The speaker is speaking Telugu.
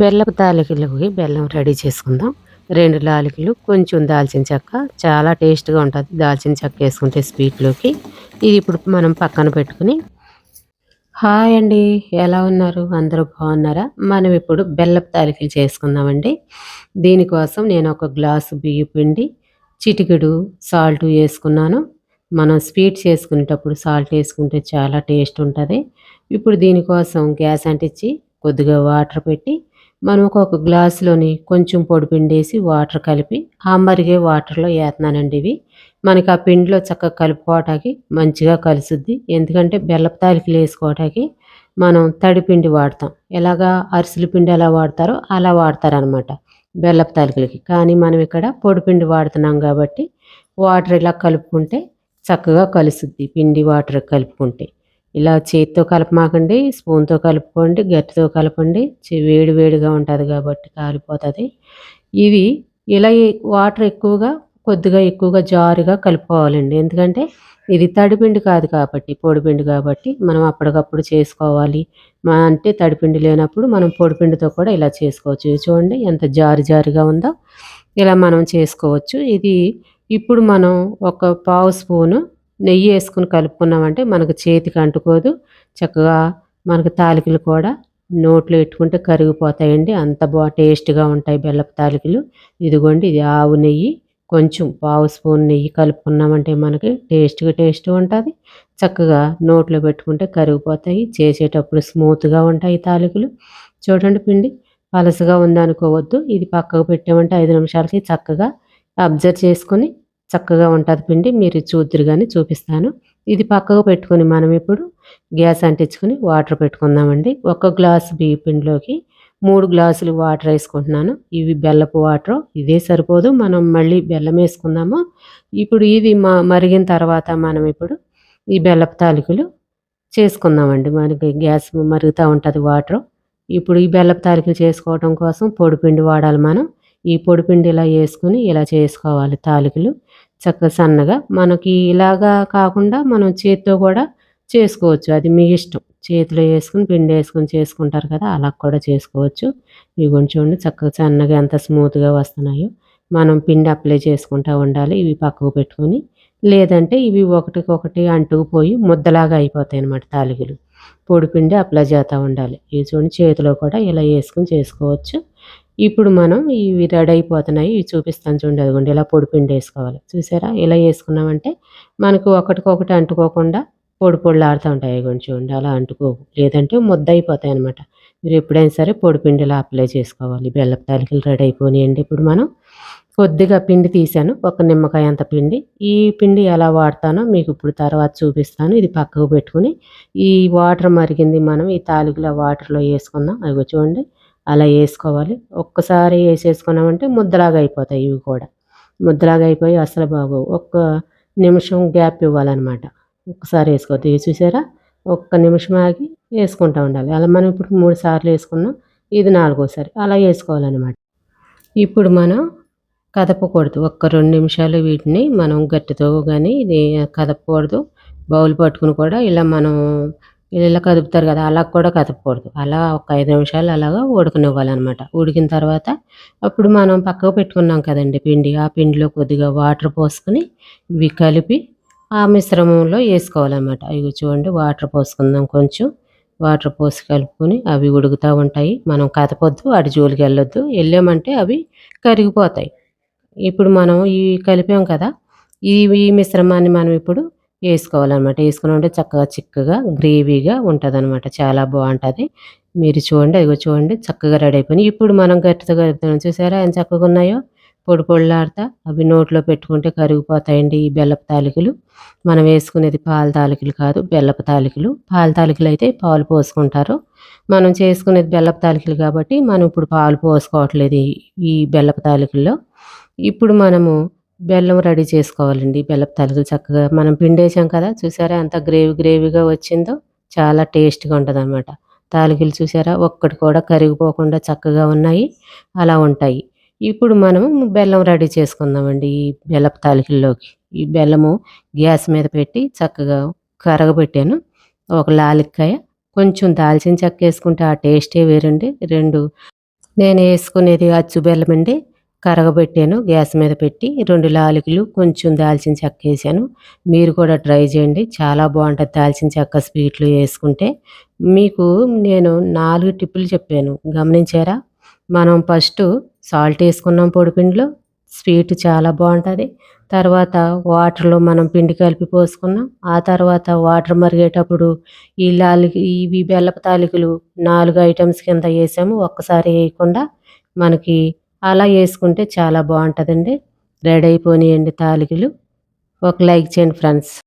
బెల్లపు తాలికలకి బెల్లం రెడీ చేసుకుందాం. రెండు లాలికలు కొంచెం దాల్చిన చెక్క చాలా టేస్ట్గా ఉంటుంది. దాల్చిన చెక్క వేసుకుంటే స్వీట్లోకి ఇది ఇప్పుడు మనం పక్కన పెట్టుకుని హాయ్ అండి ఎలా ఉన్నారు? అందరూ బాగున్నారా? మనం ఇప్పుడు బెల్లపు తాలికలు చేసుకుందామండి. దీనికోసం నేను ఒక గ్లాసు బియ్య పిండి చిటికెడు సాల్ట్ వేసుకున్నాను. మనం స్వీట్ చేసుకునేటప్పుడు సాల్ట్ వేసుకుంటే చాలా టేస్ట్ ఉంటుంది. ఇప్పుడు దీనికోసం గ్యాస్ అంటించి కొద్దిగా వాటర్ పెట్టి మనం ఒక గ్లాసులోని కొంచెం పొడి పిండేసి వేసి వాటర్ కలిపి ఆ మరిగే వాటర్లో వేస్తున్నానండి ఇవి. మనకి ఆ పిండిలో చక్కగా కలుపుకోవటానికి మంచిగా కలుసుద్ది. ఎందుకంటే బెల్లపు తాలికలు వేసుకోవటానికి మనం తడి పిండి వాడతాం. ఎలాగా అరిసెల పిండి ఎలా వాడతారో అలా వాడతారనమాట బెల్లపు తాలికలకి. కానీ మనం ఇక్కడ పొడి పిండి వాడుతున్నాం కాబట్టి వాటర్ ఇలా కలుపుకుంటే చక్కగా కలుసుద్ది పిండి వాటర్ కలుపుకుంటే. ఇలా చేతితో కలపమాకండి స్పూన్తో కలుపుకోండి గట్టితో కలపండి వేడి వేడిగా ఉంటుంది కాబట్టి కాలిపోతుంది. ఇవి ఇలా వాటర్ ఎక్కువగా కొద్దిగా ఎక్కువగా జారుగా కలుపుకోవాలండి. ఎందుకంటే ఇది తడిపిండి కాదు కాబట్టి పొడిపిండి కాబట్టి మనం అప్పటికప్పుడు చేసుకోవాలి. మా అంటే తడిపిండి లేనప్పుడు మనం పొడిపిండితో కూడా ఇలా చేసుకోవచ్చు. చూడండి ఎంత జారు జారుగా ఉందో ఇలా మనం చేసుకోవచ్చు. ఇది ఇప్పుడు మనం ఒక పావు స్పూను నెయ్యి వేసుకుని కలుపుకున్నామంటే మనకు చేతికి అంటుకోదు. చక్కగా మనకు తాలికలు కూడా నోట్లో పెట్టుకుంటే కరిగిపోతాయండి. అంత బాగా టేస్ట్గా ఉంటాయి బెల్లపు తాలికలు. ఇదిగోండి ఇది ఆవు నెయ్యి. కొంచెం పావు స్పూన్ నెయ్యి కలుపుకున్నామంటే మనకి టేస్ట్గా టేస్ట్ ఉంటుంది. చక్కగా నోట్లో పెట్టుకుంటే కరిగిపోతాయి. చేసేటప్పుడు స్మూత్గా ఉంటాయి తాలికలు. చూడండి పిండి పలసగా ఉందనుకోవద్దు. ఇది పక్కకు పెట్టామంటే ఐదు నిమిషాలకి చక్కగా అబ్జర్వ్ చేసుకొని చక్కగా ఉంటుంది పిండి మీరు చూద్దరు కానీ చూపిస్తాను. ఇది పక్కకు పెట్టుకొని మనం ఇప్పుడు గ్యాస్ అంటించుకొని వాటర్ పెట్టుకుందామండి. ఒక గ్లాస్ బియ్య పిండిలోకి మూడు గ్లాసులు వాటర్ వేసుకుంటున్నాను. ఇవి బెల్లపు వాటర్ ఇదే సరిపోదు. మనం మళ్ళీ బెల్లం వేసుకుందాము. ఇప్పుడు ఇది మా మరిగిన తర్వాత మనం ఇప్పుడు ఈ బెల్లపు తాలికలు చేసుకుందామండి. మనకి గ్యాస్ మరుగుతూ ఉంటుంది వాటర్. ఇప్పుడు ఈ బెల్లపు తాలికలు చేసుకోవడం కోసం పొడిపిండి వాడాలి మనం. ఈ పొడిపిండి ఇలా వేసుకుని ఇలా చేసుకోవాలి తాలికలు. చక్కగా సన్నగా మనకి ఇలాగా కాకుండా మనం చేతితో కూడా చేసుకోవచ్చు. అది మీ ఇష్టం. చేతిలో వేసుకుని పిండి వేసుకుని చేసుకుంటారు కదా అలా కూడా చేసుకోవచ్చు. ఇవి చూడండి చక్కగా సన్నగా ఎంత స్మూత్గా వస్తున్నాయో. మనం పిండి అప్లై చేసుకుంటూ ఉండాలి. ఇవి పక్కకు పెట్టుకొని. లేదంటే ఇవి ఒకటికొకటి అంటుకుపోయి ముద్దలాగా అయిపోతాయి అన్నమాట తాలిగులు పొడి పిండి అప్లై చేస్తూ ఉండాలి. ఇవి చూడండి చేతిలో కూడా ఇలా వేసుకుని చేసుకోవచ్చు. ఇప్పుడు మనం ఇవి రెడీ అయిపోతున్నాయి ఇవి చూపిస్తాను చూడండి అదిగోండి ఇలా పొడి పిండి వేసుకోవాలి. చూసారా? ఇలా వేసుకున్నామంటే మనకు ఒకటికొకటి అంటుకోకుండా పొడి పొడులు ఆడుతూ ఉంటాయి. ఇగోండి చూడండి అలా అంటుకో లేదంటే ముద్ద అయిపోతాయి అనమాట మీరు ఎప్పుడైనా సరే పొడి పిండిలా అప్లై చేసుకోవాలి. బెల్లపు తాలికలు రెడీ అయిపోయినాయండి. ఇప్పుడు మనం కొద్దిగా పిండి తీసాను ఒక నిమ్మకాయ అంత పిండి. ఈ పిండి ఎలా వాడతానో మీకు ఇప్పుడు తర్వాత చూపిస్తాను. ఇది పక్కకు పెట్టుకుని ఈ వాటర్ మరిగింది మనం ఈ తాలికల వాటర్లో వేసుకుందాం. అవి చూడండి అలా వేసుకోవాలి. ఒక్కసారి వేసేసుకున్నామంటే ముద్దలాగా అయిపోతాయి ఇవి కూడా. ముద్దలాగా అయిపోయి అసలు బాగోవు. ఒక్క నిమిషం గ్యాప్ ఇవ్వాలన్నమాట. ఒక్కసారి వేసుకోవద్దు. ఇది చూసారా? ఒక్క నిమిషం ఆగి వేసుకుంటూ ఉండాలి. అలా మనం ఇప్పుడు మూడు సార్లు వేసుకున్నాం. ఇది నాలుగోసారి. అలా వేసుకోవాలన్నమాట. ఇప్పుడు మనం కదపకూడదు. ఒక్క రెండు నిమిషాలు వీటిని మనం గట్టితో కానీ ఇది కదపకూడదు. బౌల్ పట్టుకుని కూడా ఇలా మనం ఇలా కదుపుతారు కదా అలా కూడా కదపకూడదు. అలా ఒక ఐదు నిమిషాలు అలాగా ఉడకనివ్వాలన్నమాట. ఉడికిన తర్వాత అప్పుడు మనం పక్కకు పెట్టుకున్నాం కదండి పిండి. ఆ పిండిలో కొద్దిగా వాటర్ పోసుకొని ఇవి కలిపి ఆ మిశ్రమంలో వేసుకోవాలన్నమాట. ఇవి చూడండి వాటర్ పోసుకుందాం కొంచెం. వాటర్ పోసి కలుపుకొని అవి ఉడుకుతూ ఉంటాయి. మనం కదపొద్దు వాటి జోలికి వెళ్ళొద్దు. వెళ్ళామంటే అవి కరిగిపోతాయి. ఇప్పుడు మనం ఇవి కలిపాం కదా ఈ ఈ మిశ్రమాన్ని మనం ఇప్పుడు వేసుకోవాలన్నమాట. వేసుకుని ఉంటే చక్కగా చిక్కగా గ్రేవీగా ఉంటుంది అనమాట చాలా బాగుంటుంది. మీరు చూడండి అదిగో చూడండి చక్కగా రెడీ అయిపోయినాయి. ఇప్పుడు మనం గట్టితో కలుపుతున్నాం చూసారా ఎంత చక్కగా ఉన్నాయో? పొడి పొడిలాడతా అవి నోట్లో పెట్టుకుంటే కరిగిపోతాయండి ఈ బెల్లపు తాలికలు. మనం వేసుకునేది పాల తాలికలు కాదు బెల్లపు తాలికలు. పాల తాలికలు అయితే పాలు పోసుకుంటారు. మనం చేసుకునేది బెల్లపు తాలికలు కాబట్టి మనం ఇప్పుడు పాలు పోసుకోవట్లేదు ఈ- ఈ బెల్లపు తాలికల్లో. ఇప్పుడు మనము బెల్లం రెడీ చేసుకోవాలండి. బెల్లం తాలికలు చక్కగా మనం పిండేసాం కదా చూసారా ఎంత గ్రేవీ గ్రేవీగా వచ్చిందో? చాలా టేస్ట్గా ఉంటుంది అనమాట తాలికలు చూసారా? ఒక్కటి కూడా కరిగిపోకుండా చక్కగా ఉన్నాయి. అలా ఉంటాయి. ఇప్పుడు మనము బెల్లం రెడీ చేసుకుందామండి ఈ బెల్లపు తాలికల్లోకి. ఈ బెల్లము గ్యాస్ మీద పెట్టి చక్కగా కరగబెట్టాను. ఒక లాలిక్కాయ కొంచెం దాల్చిన చెక్క వేసుకుంటే ఆ టేస్టే వేరండి. రెండు నేను వేసుకునేది అచ్చు బెల్లం అండి కరగబెట్టాను గ్యాస్ మీద పెట్టి రెండు లాలికలు కొంచెం దాల్చిన చెక్క వేసాను. మీరు కూడా ట్రై చేయండి చాలా బాగుంటుంది దాల్చిన చెక్క స్వీట్లు వేసుకుంటే. మీకు నేను నాలుగు టిప్పులు చెప్పాను గమనించారా? మనం ఫస్ట్ సాల్ట్ వేసుకున్నాం పొడిపిండిలో స్వీట్ చాలా బాగుంటుంది. తర్వాత వాటర్లో మనం పిండి కలిపి పోసుకున్నాం ఆ తర్వాత వాటర్ మరిగేటప్పుడు ఈ లాలికి ఇవి బెల్లపు తాలికలు నాలుగు ఐటమ్స్ కింద వేసాము ఒక్కసారి వేయకుండా మనకి అలా వేసుకుంటే చాలా బాగుంటుందండి. రెడీ అయిపోయినాయండి తాలికలు. ఒక లైక్ చేయండి ఫ్రెండ్స్.